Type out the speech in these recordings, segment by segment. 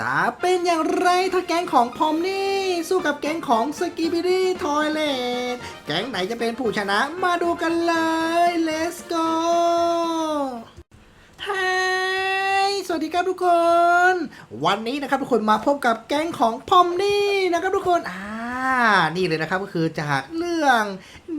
จะเป็นอย่างไรถ้าแก๊งของพอมนี่ สู้กับแก๊งของสกีบิดี้ทอยเลตแก๊งไหนจะเป็นผู้ชนะมาดูกันเลย let's go ไฮสวัสดีครับทุกคน วันนี้นะครับทุกคนมาพบกับแก๊งของพอมนี่นะครับทุกคนอ่า นี่เลยนะครับก็คือจากเรื่อง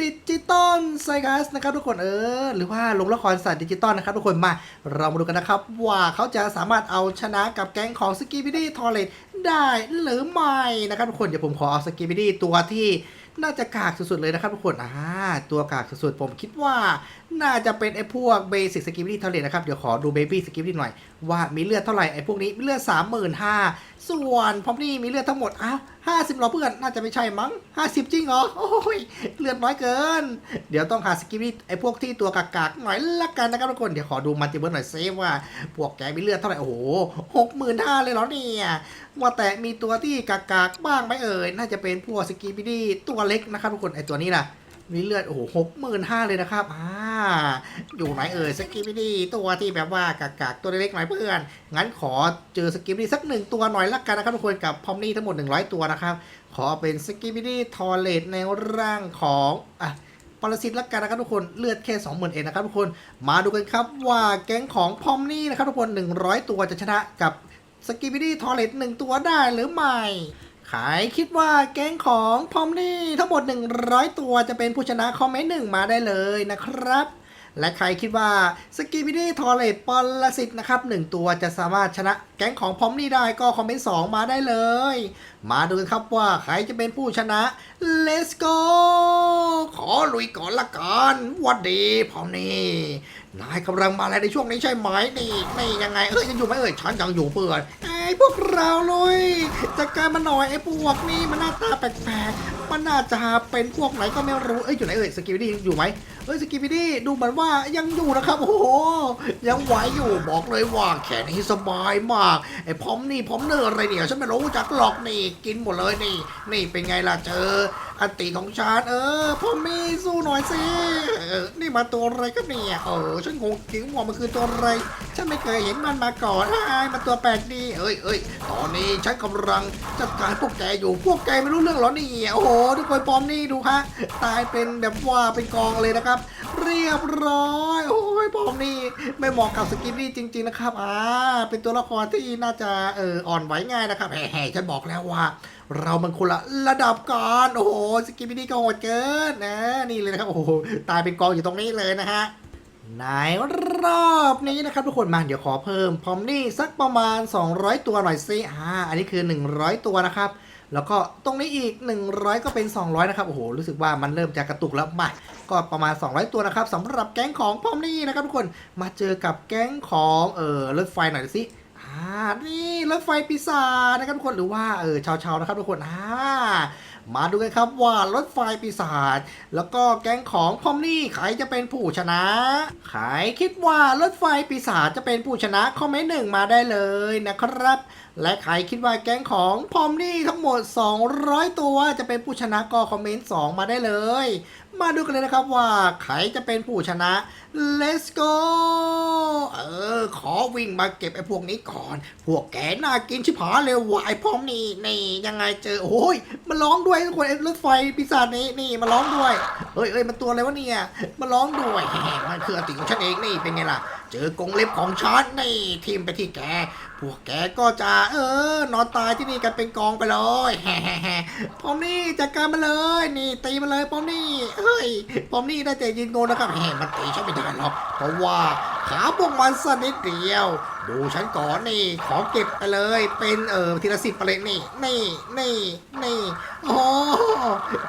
ดิจิตอลไซคัสนะครับทุกคนเออ หรือว่าลงละครสัตว์ดิจิตอลนะครับทุกคนมาเรามาดูกันนะครับ ว่าเขาจะสามารถเอาชนะกับแก๊งของสกีบิดี้ทอเรตได้หรือไม่นะครับทุกคนเดี๋ยวผมขอเอาสกีบิดี้ตัวที่น่าจะกากสุดๆเลยนะครับทุกคนอ่าตัวกากสุดๆผมคิดว่า น่าจะเป็นไอ้พวกเบสิกสกิปปี้ทอร์เรตนะครับ เดี๋ยวขอดูเบบี้สกิปปี้หน่อย ว่ามีเลือดเท่าไหร่ไอ้พวกนี้มีเลือดสามหมื่นห้าส่วนพอมนี่มีเลือดทั้งหมดอ้าวห้าสิบหรอเพื่อนน่าจะไม่ใช่มั้งห้าสิบจริงเหรอโอ้ยเลือดน้อยเกิน เดี๋ยวต้องหาสกิปปี้ไอ้พวกที่ตัวกากๆหน่อยละกันนะครับทุกคนเดี๋ยวขอดูมัลติเวิร์สหน่อยเซฟว่าพวกแกมีเลือดเท่าไหร่โอ้โหหกหมื่นห้าเลยเหรอเนี่ยว่าแต่มีตัวที่กากๆบ้างไหมเอ่ยน่าจะเป็นพวกสกิปปี้ตัวเล็กนะครับทุกคนไอ้ตัวนี้ล่ะ มีเลือดโอ้โหหกหมื่นห้าเลยนะครับอ่าอยู่ไหนเอ่ยสกิปปี้ตัวที่แบบว่ากากๆตัวเล็กๆหน่อยเพื่อน งั้นขอเจอสกิปปี้สักหนึ่งตัวหน่อยละกันนะครับทุกคนกับพอมนี่ทั้งหมด 100 ตัวนะครับ ขอเป็นสกิปปี้ทอร์เลตในร่างของอะปรสิตละกันนะครับทุกคนเลือดแค่20,000เองนะครับทุกคนมาดูกันครับว่าแก๊งของพอมนี่นะครับทุกคน 100 ตัวจะชนะกับสกิปปี้ทอร์เลตหนึ่งตัวได้หรือไม่ ขายคิดว่าแก๊งของพอมนี่ทั้งหมด 100 ตัวจะเป็นผู้ชนะคอมเมนต์หนึ่งมาได้เลยนะครับ และใครคิดว่าสกีบิดี้ทอร์เรตปรสิตนะครับหนึ่งตัวจะสามารถชนะแก๊งของพอมนี่ได้ก็คอมเมนต์2มาได้เลย มาดูกันครับว่าใครจะเป็นผู้ชนะ let's go ขอลุยก่อนละกันวัดดีพอมนี่นายกำลังมาอะไรในช่วงนี้ใช่ไหมนี่นี่ยังไงเอ้ยยังอยู่ไหมเอ้ยฉันยังอยู่เพื่อน พวกเราเลยจัดการมันหน่อยไอ้พวกนี้มันหน้าตาแปลกๆ มันน่าจะเป็นพวกไหนก็ไม่รู้ เอ้ยอยู่ไหนเอ้ยสกิปปี้อยู่ไหมเอ้ยสกิปปี้ดูเหมือนว่ายังอยู่นะครับ โอ้โหยังไหวอยู่บอกเลยว่าแขนนี้สบายมากไอ้พร้อมนี่พร้อมเนออะไรเนี่ยฉันไม่รู้จักหลอกนี่กินหมดเลยนี่ นี่เป็นไงล่ะเจอ อันติของฉันเออพอมีสู้หน่อยสิเออนี่มาตัวอะไรกันเนี่ยเออฉันงงจริงว่ามันคือตัวอะไร ฉันไม่เคยเห็นมันมาก่อนไอ้ายมันตัวแปลกดีเอ้ยเอ้ยตอนนี้ฉันกำลังจัดการพวกแกอยู่พวกแกไม่รู้เรื่องหรอนี่โอ้โหทุกคนปอมนี่ดูฮะตายเป็นแบบว่าเป็นกองเลยนะครับ เรียบร้อย โอ้ยปอมนี่ไม่เหมาะกับสกินนี่จริง ๆ นะครับอ่าเป็นตัวละครที่น่าจะเอออ่อนไหวง่ายนะครับแหมฉันบอกแล้วว่า เรามันคนละระดับกันโอ้โหสกิปปี้นี่ก็โหดเกินนะนี่เลยนะครับโอ้โหตายเป็นกองอยู่ตรงนี้เลยนะฮะในรอบนี้นะครับทุกคนมาเดี๋ยวขอเพิ่มพอมนี่สักประมาณ 200 ตัวหน่อยสิอ่าอันนี้คือ 100 ตัวนะครับ แล้วก็ตรงนี้อีก 100 ก็เป็น 200 นะครับ โอ้โห รู้สึกว่ามันเริ่มจะกระตุกแล้วมาก็ประมาณ 200 ตัวนะครับสำหรับแก๊งของพอมนี่นะครับทุกคนมาเจอกับแก๊งของเออรถไฟหน่อยสิอ่านี่รถไฟปีศาจนะครับทุกคนหรือว่าเออชาวๆนะครับทุกคนอ่า มาดูกันครับว่ารถไฟปีศาจแล้วก็แก๊งของพอมนี่ใครจะเป็นผู้ชนะใครคิดว่ารถไฟปีศาจจะเป็นผู้ชนะคอมเมนต์หนึ่งมาได้เลยนะครับ และใครคิดว่าแก๊งของพอมนี่ทั้งหมด 200 ตัวจะเป็นผู้ชนะก็คอมเมนต์2มาได้เลย มาดูกันเลยนะครับว่าใครจะเป็นผู้ชนะ let's go เออ ขอวิ่งมาเก็บไอ้พวกนี้ก่อน พวกแกน่ากินชิบหายเลยวายพร้อมนี่นี่ยังไงเจอ โอ้ย มันร้องด้วยทุกคนไอ้รถไฟปีศาจนี้นี่มันร้องด้วยเอ้ยเอ้ยมันตัวอะไรวะเนี่ยมันร้องด้วยแหมมันคืออติของฉันเองนี่เป็นไงล่ะ เจอกงเล็บของฉันนี่ทิมไปที่แก พวกแกก็จะเออนอนตายที่นี่กันเป็นกองไปเลยแฮ่พร้อมนี่จัดการมาเลยนี่ตีมาเลยพร้อมนี่เฮ้ยพร้อมนี่ได้แต่ยืนงงนะครับแหมมันตีฉันไม่ได้หรอกเพราะว่าขาพวกมันสกนิดเดียว ดูฉันก่อนนี่ขอเก็บไปเลย เป็นเออทีละสิบไปเลยนี่นี่นี่นี่โอ้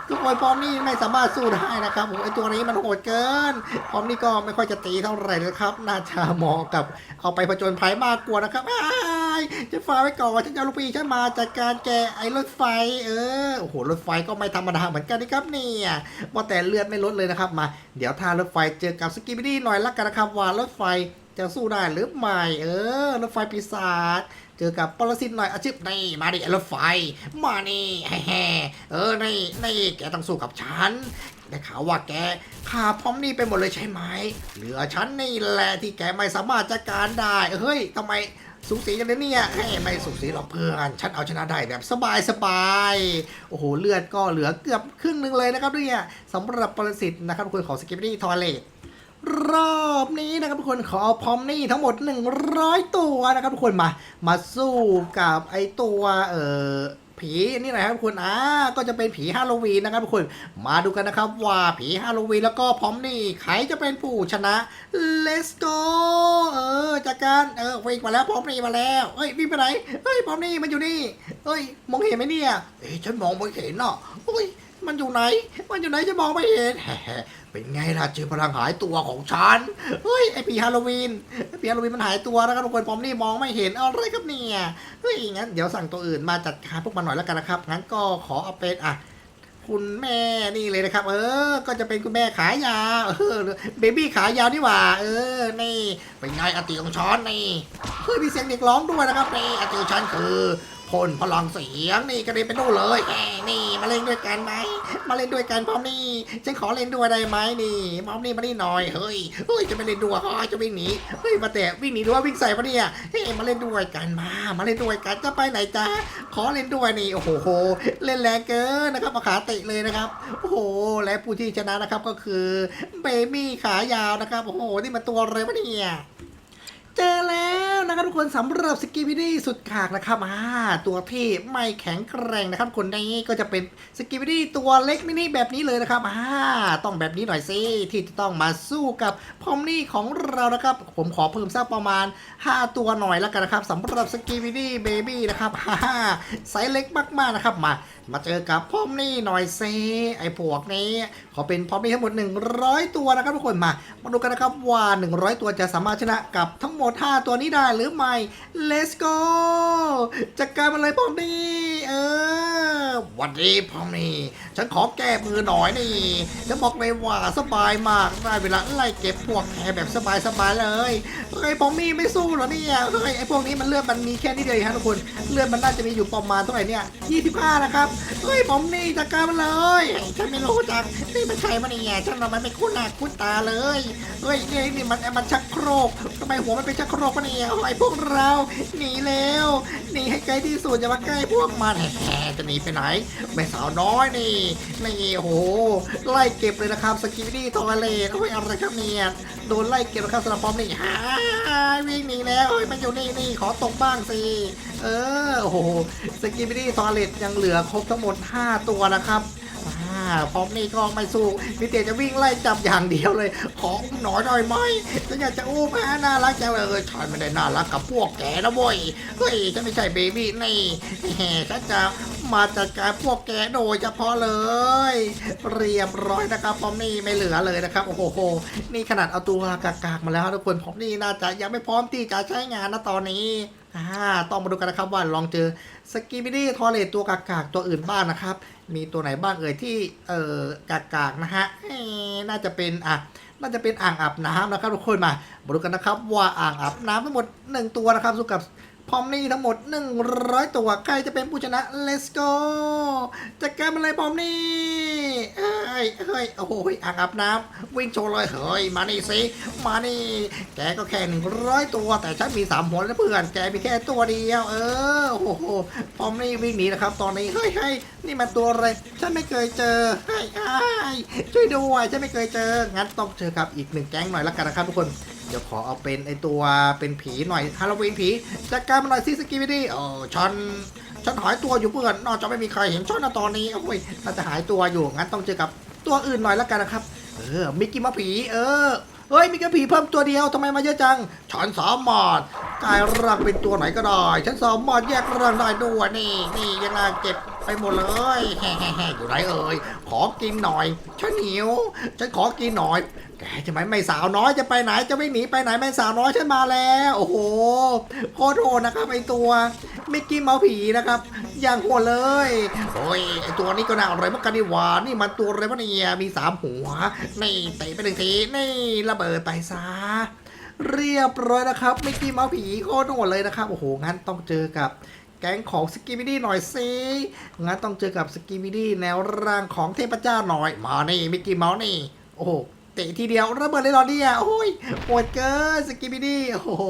ทุกคนพร้อมนี่ไม่สามารถสู้ได้นะครับผมไอตัวนี้มันโหดเกินพร้อมนี่ก็ไม่ค่อยจะตีเท่าไหร่นะครับ น่าจะเหมาะกับเอาไปผจญภัยมากกว่านะครับอ้ายจะฝาไว้ก่อนฉันจะลูกปีฉันมาจัดการแกไอ้รถไฟ เออโอ้โหรถไฟก็ไม่ธรรมดาเหมือนกันนะครับเนี่ยว่าแต่เลือดไม่ลดเลยนะครับมา เดี๋ยวถ้ารถไฟเจอกับสกิบิดี้หน่อยละกันนะครับว่ารถไฟ จะสู้ได้หรือไม่ เออ รถไฟปีศาจ เจอกับปรสิตหน่อยอาชีพนี่ มาดิรถไฟ มานี่แฮ่เออ นี่ นี่ แกต้องสู้กับฉัน ได้ข่าวว่าแกฆ่าพร้อมนี่ไปหมดเลยใช่ไหม เหลือฉันนี่แหละที่แกไม่สามารถจัดการได้ เฮ้ยทำไมสูสีกันเลยเนี่ยให้ไม่สูสีหรอกเพื่อน ฉันเอาชนะได้แบบสบายสบาย โอ้โห เลือดก็เหลือเกือบครึ่งหนึงเลยนะครับเนี่ยสำหรับปรสิตนะครับทุกคนของสกิปปี้ทอเลต รอบนี้นะครับทุกคนขอเอาพร้อมนี่ทั้งหมด 100 ตัวนะครับทุกคนมา มาสู้กับไอตัวเอ่อผีนี่หน่อยครับทุกคนอ่าก็จะเป็นผีฮาโลวีนนะครับทุกคนมาดูกันนะครับว่าผีฮาโลวีนแล้วก็พร้อมนี่ใครจะเป็นผู้ชนะ let's go เออจากการเออวิ่งมาแล้วพร้อมนี่มาแล้วเฮ้ยวิ่งไปไหนเฮ้ยพร้อมนี่มันอยู่นี่เฮ้ยมองเห็นไหมเนี่ยเอ้ยฉันมองไม่เห็นเนาะเฮ้ยมันอยู่ไหน มันอยู่ไหนจะมองไม่เห็น เป็นไงล่ะเจอพลังหายตัวของฉัน เฮ้ยไอผีฮาโลวีนไอผีฮาโลวีนมันหายตัวนะครับทุกคนผมนี่มองไม่เห็นอะไรครับเนี่ยเฮ้ยงั้นเดี๋ยวสั่งตัวอื่นมาจัดการพวกมันหน่อยแล้วกันนะครับ งั้นก็ขอเอาเป็นอะคุณแม่นี่เลยนะครับ เออ ก็จะเป็นคุณแม่ขายาวเออเบบี้ขายาวนี่หว่า เออ นี่เป็นไงอติของช้อนนี่เฮ้ยมีเสียงเด็กร้องด้วยนะครับนี่อติของฉันคือ พ่นพลังเสียงนี่กระเด็นไปนู่นเลยแหมนี่มาเล่นด้วยกันไหมมาเล่นด้วยกันพร้อมนี่ฉันขอเล่นด้วยได้ไหมนี่พร้อมนี่มานี่หน่อยเฮ้ยเฮ้ยจะไม่เล่นด้วยเฮ้ยจะวิ่งหนีเฮ้ยมาแต่วิ่งหนีหรือว่าวิ่งใส่ปะเนี่ยเฮ้ยมาเล่นด้วยกันมา มาเล่นด้วยกันจะไปไหนจ๊ะขอเล่นด้วยนี่โอ้โห เล่นแรงเกินนะครับมาขาเตะเลยนะครับโอ้โหและผู้ที่ชนะนะครับก็คือเบบี้ขายาวนะครับโอ้โหนี่มันตัวอะไรวะเนี่ย เจอแล้วนะครับทุกคนสำหรับสกิบิดี้สุดขากนะครับอ่าตัวที่ไม่แข็งแกร่งนะครับ คนนี้ก็จะเป็นสกิบิดี้ตัวเล็กมินิแบบนี้เลยนะครับอ่าต้องแบบนี้หน่อยสิที่จะต้องมาสู้กับพอมนี่ของเรานะครับ ผมขอเพิ่มสักประมาณ 5 ตัวหน่อยแล้วกันนะครับสำหรับสกิบิดี้เบบี้นะครับฮ่าไซส์เล็กมากๆนะครับมามาเจอกับพอมนี่หน่อยเซไอพวกนี้ขอเป็นพอมนี่ทั้งหมด 100 ตัวนะครับทุกคนมา มาดูกันนะครับว่า 100 ตัวจะสามารถชนะกับทั้งหมด 5 ตัวนี้ได้หรือไม่ let's go จัดการมันเลยพอมนี่เออวันดีพอมนี่ฉันขอแก้มือหน่อยนี่จะบอกเลยว่าสบายมากได้เวลาไล่เก็บพวกแคแบบสบายๆเลยเฮ้ยพอมมี่ไม่สู้เหรอเนี่ยเฮ้ยไอพวกนี้มันเลือดมันมีแค่นี้เดียวเองฮะทุกคนเลือดมันน่าจะมีอยู่ประมาณเท่าไหร่เนี่ย25 นะครับเฮ้ยผมนี่จัดการมันเลย ฉันไม่รู้จักนี่มันใครมันเนี่ยฉันว่ามันไม่คุ้นหน้าคุ้นตาเลยเฮ้ยนี่นี่มันมันชักโครกทำไมหัวมันเป็นชักโครกปะเนี่ยไอ้พวกเราหนีแล้ว หนีให้ไกลที่สุดอย่ามาใกล้พวกมันแหมจะหนีไปไหนแม่สาวน้อยนี่นี่โอ้โหไล่เก็บเลยนะครับสกิปดี้ทอเลตเอ้ยอะไรครับเนี่ยโดนไล่เก็บนะครับสลับพร้อมนี่ฮ่าวิ่งหนีแล้วเฮ้ยมันอยู่นี่นี่ขอตกบ้างสิเออโอ้โหสกิปดี้ทอเลตยังเหลือครบทั้งหมด 5 ตัวนะครับาพร้อมนี่ก็ไม่สู้มีแต่จะวิ่งไล่จับอย่างเดียวเลย ขออุ้มหน่อยหน่อยไหมฉันอยากจะอุ้มฮะน่ารักจังเลยฉันไม่ได้น่ารักกับพวกแกนะเว้ยเฮ้ยฉันไม่ใช่เบบี้นี่แหมฉันจะมาจัดการพวกแกโดยเฉพาะเลย เรียบร้อยนะครับพร้อมนี่ไม่เหลือเลยนะครับโอ้โหนี่ขนาดเอาตัวกากๆมาแล้วทุกคนพร้อมนี่น่าจะยังไม่พร้อมที่จะใช้งานนะตอนนี้อ่าต้องมาดูกันนะครับว่าลองเจอสกีบิดี้ทอเลตตัวกากๆตัวอื่นบ้างนะครับ มีตัวไหนบ้างเอ่ยที่เอ่อกากๆนะฮะน่าจะเป็นอะน่าจะเป็นอ่างอาบน้ำนะครับทุกคนมามาดูกันนะครับว่าอ่างอาบน้ำทั้งหมด 1 ตัวนะครับสุกับ อมนี่ทั้งหมด 100 ตัว ใครจะเป็นผู้ชนะ let's go จัดการมันเลยพร้อมนี่เอ้ยเฮ้ย โอ้โหอ่างอาบน้ำวิ่งโชว์เลยเฮ้ย มานี่สิ มานี่ แกก็แค่100 ตัว แต่ฉันมีสามหัวแล้วเพื่อน แกมีแค่ตัวเดียว เออ โอ้โหพร้อมนี่วิ่งหนีนะครับ ตอนนี้ เฮ้ยเฮ้ยนี่มันตัวอะไร ฉันไม่เคยเจอ เฮ้ยอ้ยช่วยด้วย ฉันไม่เคยเจอ งั้นต้องเจอกับอีกหนึ่งแก๊งหน่อยละกันนะครับทุกคน ดี๋ยวขอเอาเป็นไอตัวเป็นผีหน่อยฮาโลวีนผีจัดการมันหน่อยสิสกิวิดี้เออฉันฉันหายตัวอยู่เพื่อนนอกจากไม่มีใครเห็นฉันนตอนนี้โอ้ยน่าจะหายตัวอยู่งั้นต้องเจอกับตัวอื่นหน่อยละกันนะครับ เออมิกกี้มาผี เออเฮ้ยมิกกี้ผีเพิ่มตัวเดียวทำไมมาเยอะจังฉันสามารถกลายร่างเป็นตัวไหนก็ได้ฉันสามารถแยกร่างได้ด้วยนี่นี่ยังไงเก็บ ไปหมดเลยแฮ่ๆอยู่ไหนเอ่ยขอกินหน่อยฉันหิวฉันขอกินหน่อยแกจะไหมไม่สาวน้อยจะไปไหนจะไม่หนีไปไหนไม่สาวน้อยฉันมาแล้ว โอ้โหโคตรโหดนะครับไอตัวมิกกี้เมาผีนะครับ อย่างโหดเลยโอ้ยไอตัวนี้ก็น่าอร่อยมากกันดีหว่านี่มันตัวอะไรวะเนี่ยมีสามหัวนี่เตะไปหนึ่งทีนี่ระเบิดไปซะเรียบร้อยนะครับมิกกี้เมาส์ผีโคตรโหดเลยนะครับ โอ้โหงั้นต้องเจอกับ แก๊งของสกิบิดี้หน่อยสิ งั้นต้องเจอกับสกิบิดี้แนวร่างของเทพเจ้าหน่อย มานี่มิกกี้เมาส์นี่ โอ้โหตีทีเดียวระเบิดเลยเหรอเนี่ยโอ้ยโหดเกินสกิบิดี้โอ้โห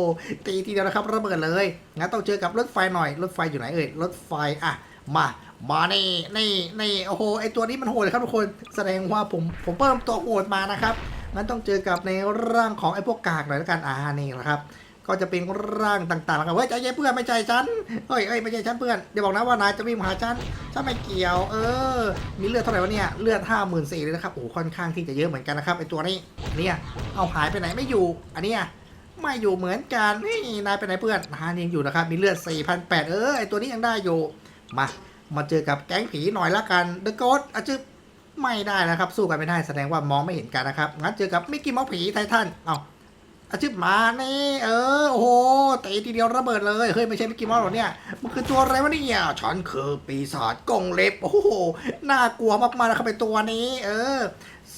ตีทีเดียวนะครับระเบิดเลยงั้นต้องเจอกับรถไฟหน่อยรถไฟอยู่ไหนเอ่ยรถไฟอะมามานี่นี่นี่โอ้โหไอตัวนี้มันโหดเลยครับทุกคนแสดงว่าผมผมเพิ่มตัวโหดมานะครับงั้นต้องเจอกับในร่างของไอพวกกากหน่อยแล้วกันอ่านี่แหละครับ ก็จะเป็นร่างต่างๆแล้วกันเฮ้ยใจเย็นเพื่อนไม่ใจฉันเฮ้ยเฮ้ยไม่ใช่ฉันเพื่อนเดี๋ยวบอกนะว่านายจะวิ่งมาหาฉันฉันไม่เกี่ยว เออ มีเลือดเท่าไหร่วะเนี่ยเลือดห้าหมื่นสี่เลยนะครับโอ้ค่อนข้างที่จะเยอะเหมือนกันนะครับไอตัวนี้เนี่ยเอาหายไปไหนไม่อยู่ อันเนี้ยไม่อยู่เหมือนกันนี่นายไปไหนเพื่อนนายยังอยู่นะครับมีเลือด4 0 0 8เออไอตัวนี้ยังได้อยู่มามาเจอกับแก๊งผีหน่อยละกันเดอะโกดอาจจะไม่ได้นะครับ สู้กันไม่ได้แสดงว่ามองไม่เห็นกันนะครับงั้นเจอกับมิกกี้มาส์ผีไททันเอา อาชิบมานี่ เออ โอ้โหเตะทีเดียวระเบิดเลย เฮ้ย ไม่ใช่มิกกี้มาส์หรอเนี่ย มันคือตัวอะไรวะเนี่ยฉันคือปีศาจกงเล็บ โอ้โห น่ากลัวมากๆนะครับเป็นตัวนี้ เออ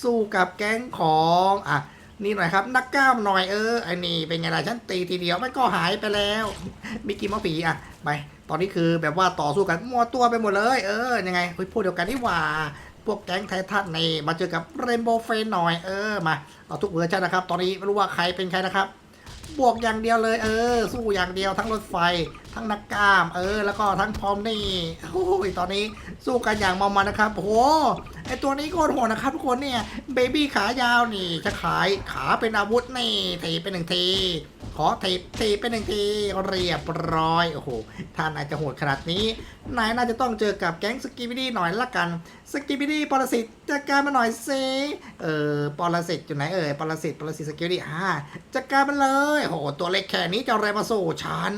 สู้กับแก๊งของอะนี่หน่อยครับ นักกล้ามหน่อยเออไอ้นี่เป็นไงล่ะฉันตีทีเดียวมันก็หายไปแล้วมิกกี้มาส์ผีอะไปตอนนี้คือแบบว่าต่อสู้กันมัวตัวไปหมดเลย เออยังไงเฮ้ยพวกเดียวกันนี่หว่า พวกแก๊งไททันนี่มาเจอกับเรนโบว์เฟนหน่อยเออมาเอาทุกเวอร์ชันนะครับ ตอนนี้ไม่รู้ว่าใครเป็นใครนะครับ บวกอย่างเดียวเลย เออ สู้อย่างเดียวทั้งรถไฟ ทั้งนักกล้าม เออ แล้วก็ทั้งพร้อมนี่โอ้ยตอนนี้สู้กันอย่างเมามันนะครับโหไอตัวนี้โคตรโหดนะครับทุกคนเนี่ยเบบี้ขายาวนี่จะขายขาเป็นอาวุธนี่ทีเป็นหนึ่งที ขอทีทีเป็นหนึ่งทีเรียบร้อย โอ้โห ท่านอาจจะโหดขนาดนี้นายน่าจะต้องเจอกับแก๊งสกิบิดี้หน่อยละกัน สกิบิดี้ปรสิตจัดการมาหน่อยสิ เออปรสิตอยู่ไหนเอ่ยปรสิตปรสิตสกิบิดี้อ่าจัดการมันเลย โอ้โห ตัวเล็กแค่นี้จะอะไรมาสู้ฉัน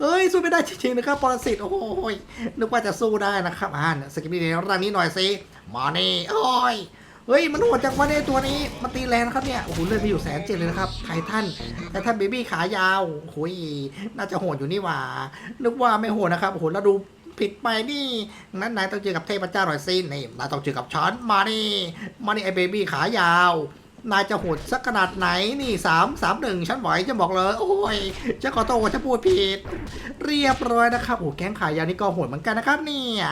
เอ้ย สู้ไม่ได้จริงๆนะครับปรสิตโอ้โหนึกว่าจะสู้ได้นะครับอ่าสกิบิดี้ร่างนี้หน่อยสิมานี่โอ้ย เฮ้ย มันโหดจังวะเนี่ยตัวนี้มันตีแรงนครับเนี่ย โอ้โหเลือดไปอยู่แสนเจ็ดเลยนะครับไททันไททันเบบี้ขายาวโอ้โหน่าจะโหดอยู่นี่หว่านึกว่าไม่โหดนะครับโอ้โหแล้วดูผิดไปนี่นั้นนายต้องเจอกับเทพเจ้าหน่อยสินี่นายต้องเจอกับฉันมานี่มานี่ไอเบบี้ขายาวนายจะโหดสักขนาดไหนนี่สามสามหนึ่งฉันไหวจะบอกเลย โอ้ยฉันขอโทษฉันพูดผิด เรียบร้อยนะครับโอ้แก๊งขายาวนี่ก็โหดเหมือนกันนะครับเนี่ย